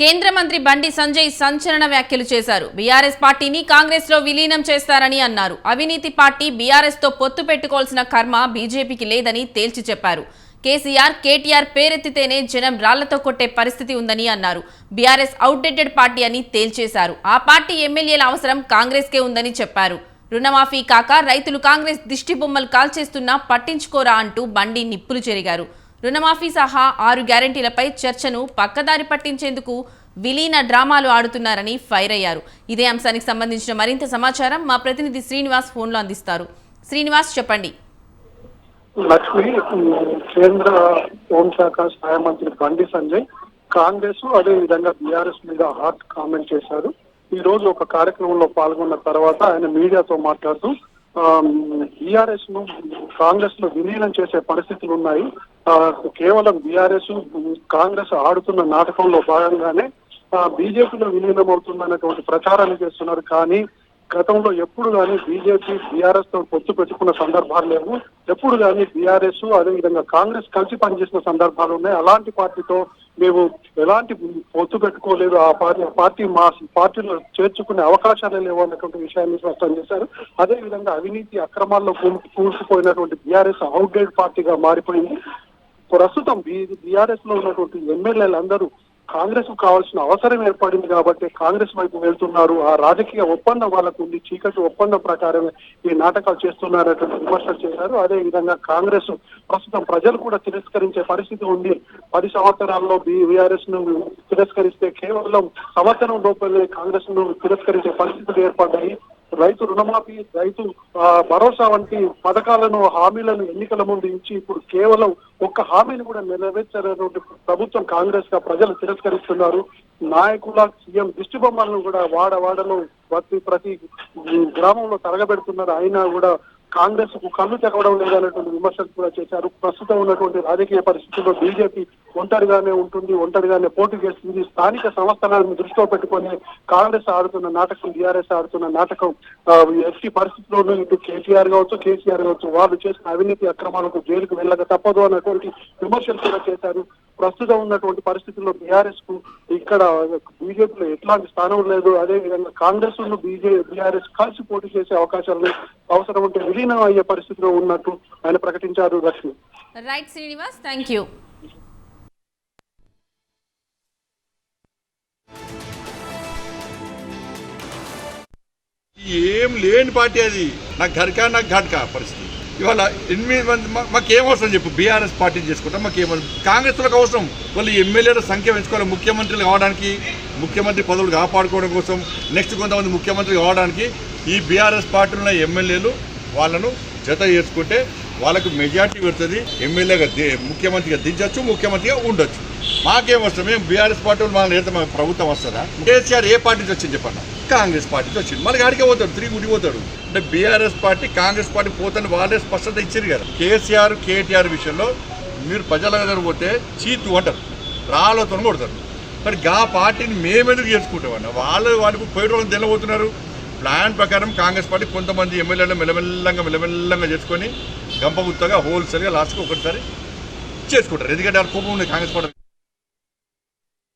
కేంద్ర మంత్రి బండి సంజయ్ సంచలన వ్యాఖ్యలు చేశారు. బీఆర్ఎస్ పార్టీని కాంగ్రెస్లో విలీనం చేస్తారని అన్నారు. అవినీతి పార్టీ బీఆర్ఎస్తో పొత్తు పెట్టుకోవాల్సిన కర్మ బీజేపీకి లేదని తేల్చి చెప్పారు. కేసీఆర్ కేటీఆర్ పేరెత్తితేనే జనం రాళ్ళతో కొట్టే పరిస్థితి ఉందని అన్నారు. బీఆర్ఎస్ అవుట్డేటెడ్ పార్టీ అని తేల్చేశారు. ఆ పార్టీ ఎమ్మెల్యేల అవసరం కాంగ్రెస్కే ఉందని చెప్పారు. రుణమాఫీ కాక రైతులు కాంగ్రెస్ దిష్టి బొమ్మలు కాల్చేస్తున్నా పట్టించుకోరా అంటూ బండి నిప్పులు చెరిగారు. రుణమాఫీ సహా ఆరు గ్యారంటీలపై చర్చను పక్కదారి పట్టించేందుకు విలీన డ్రామాలు ఆడుతున్నారని ఫైర్ అయ్యారు. ఇదే అంశానికి సంబంధించిన మరింత సమాచారం మా ప్రతినిధి శ్రీనివాస్ ఫోన్లో అందిస్తారు. శ్రీనివాస్ చెప్పండి. లక్ష్మి కేంద్ర హోంశాఖ సహాయ మంత్రి బండి సంజయ్ కాంగ్రెస్ అదే విధంగా బీఆర్ఎస్ మీద హాట్ కామెంట్ చేశారు. ఈ రోజు ఒక కార్యక్రమంలో పాల్గొన్న తర్వాత ఆయన మీడియాతో మాట్లాడుతూ బీఆర్ఎస్ను కాంగ్రెస్లో విలీనం చేసే పరిస్థితులు ఉన్నాయి. ఆ, కేవలం బీఆర్ఎస్ కాంగ్రెస్ ఆడుతున్న నాటకంలో భాగంగానే బీజేపీలో విలీనం అవుతుందన్నటువంటి ప్రచారాన్ని చేస్తున్నారు. కానీ గతంలో ఎప్పుడు కానీ బీజేపీ బీఆర్ఎస్తో పొత్తు పెట్టుకున్న సందర్భాలు లేవు. ఎప్పుడు కానీ బీఆర్ఎస్ అదేవిధంగా కాంగ్రెస్ కలిసి పనిచేసిన సందర్భాలు ఉన్నాయి. అలాంటి పార్టీతో మేము ఎలాంటి పొత్తు పెట్టుకోలేదు. ఆ పార్టీ ఆ పార్టీ మా పార్టీలో చేర్చుకునే అవకాశాలే లేవు అన్నటువంటి విషయాన్ని స్పష్టం చేశారు. అదేవిధంగా అవినీతి అక్రమాల్లో కూల్- కూరుకుపోయినటువంటి బీఆర్ఎస్ అవుట్డేట్ పార్టీగా మారిపోయింది. ప్రస్తుతం బీఆర్ఎస్లో ఉన్నటువంటి ఎమ్మెల్యేలు అందరూ కాంగ్రెస్కు కావాల్సిన అవసరం ఏర్పడింది కాబట్టి కాంగ్రెస్ వైపు వెళ్తున్నారు. ఆ రాజకీయ ఒప్పందం వాళ్ళకు ఉంది. చీకటి ఒప్పందం ప్రకారమే ఈ నాటకాలు చేస్తున్నారనేటువంటి విమర్శలు చేశారు. అదే విధంగా కాంగ్రెస్ ప్రస్తుతం ప్రజలు కూడా తిరస్కరించే పరిస్థితి ఉంది. పది సంవత్సరాల్లో బీఆర్ఎస్ను తిరస్కరిస్తే కేవలం సంవత్సరం లోపలే కాంగ్రెస్ను తిరస్కరించే పరిస్థితులు ఏర్పడ్డాయి. రైతు రుణమాఫీ రైతు భరోసా వంటి పథకాలను హామీలను ఎన్నికల ముందు ఇచ్చి ఇప్పుడు కేవలం ఒక్క హామీని కూడా నెరవేర్చారనేటువంటి ప్రభుత్వం కాంగ్రెస్గా ప్రజలు తిరస్కరిస్తున్నారు. నాయకుల సీఎం దిష్టి బొమ్మలను కూడా వాడ వాడలో ప్రతి ప్రతి గ్రామంలో తరగబెడుతున్నారు. అయినా కూడా కాంగ్రెస్కు కళ్ళు తెగవడం లేదనేటువంటి విమర్శలు కూడా చేశారు. ప్రస్తుతం ఉన్నటువంటి రాజకీయ పరిస్థితుల్లో బీజేపీ ఒంటరిగానే ఉంటుంది ఒంటరిగానే పోటీ చేస్తుంది. స్థానిక సంస్థలను దృష్టిలో పెట్టుకొని కాంగ్రెస్ ఆడుతున్న నాటకం బీఆర్ఎస్ ఆడుతున్న నాటకం ఎస్టీ పరిస్థితుల్లోనూ ఇటు కేసీఆర్ కావచ్చు కేసీఆర్ కావచ్చు వాళ్ళు చేసిన అవినీతి అక్రమాలకు జైలుకు వెళ్ళక తప్పదు అన్నటువంటి విమర్శలు కూడా చేశారు. ప్రస్తుతం ఉన్నటువంటి పరిస్థితుల్లో బీఆర్ఎస్కు ఇక్కడ బీజేపీలో ఎట్లాంటి స్థానం లేదు. అదే విధంగా కాంగ్రెస్ను బీజే బీఆర్ఎస్ కలిసి పోటీ చేసే అవకాశాలు అవసరం ఉంటే విలీనం అయ్యే పరిస్థితిలో ఉన్నట్టు ఆయన ప్రకటించారు Lakshmi right Srinivas thank you. ఏం లేని పార్టీ అది. నాకు ఘర్కా నాకు ఘట్కా పరిస్థితి. ఇవాళ ఎనిమిది మంది మా- మాకేం అవసరం చెప్పు. బీఆర్ఎస్ పార్టీ చేసుకుంటాం మాకేం అవసరం కాంగ్రెస్లకు అవసరం. వాళ్ళు ఎమ్మెల్యేల సంఖ్య పెంచుకోవాలి ముఖ్యమంత్రులు కావడానికి ముఖ్యమంత్రి పదవులు కాపాడుకోవడం కోసం నెక్స్ట్ కొంతమంది ముఖ్యమంత్రి కావడానికి ఈ బీఆర్ఎస్ పార్టీలో ఉన్న ఎమ్మెల్యేలు వాళ్ళను జత చేసుకుంటే వాళ్ళకు మెజార్టీ పెడుతుంది ఎమ్మెల్యేగా ముఖ్యమంత్రిగా దించవచ్చు ముఖ్యమంత్రిగా ఉండొచ్చు. మాకేం వస్తుంది మేము బీఆర్ఎస్ పార్టీ వాళ్ళు మనం మన ప్రభుత్వం వస్తుందా? కేసీఆర్ ఏ పార్టీ నుంచి వచ్చింది చెప్పండి. కాంగ్రెస్ పార్టీ వచ్చింది. మళ్ళీ గాడికే పోతాడు తిరిగి ఉడిపోతాడు అంటే బీఆర్ఎస్ పార్టీ కాంగ్రెస్ పార్టీ పోతాను వాళ్ళే స్పష్టత ఇచ్చారు కదా. కేసీఆర్ కేటీఆర్ విషయంలో మీరు ప్రజల దగ్గర పోతే చీతు అంటారు. రాళ్ళతో కొడతారు. మరి గా పార్టీని మేమెందుకు చేసుకుంటామన్న వాళ్ళు వాళ్ళకు పోయి రోజులు తెల్లబోతున్నారు ప్లాన్ ప్రకారం కాంగ్రెస్ పార్టీ కొంతమంది ఎమ్మెల్యేలు మెల్లమెల్లంగా మెల్లమెల్లంగా చేసుకొని గంపగుత్తగా హోల్సేల్గా లాస్ట్కి ఒకటిసారి చేసుకుంటారు. ఎందుకంటే ఆ కోపం ఉంది కాంగ్రెస్ పార్టీ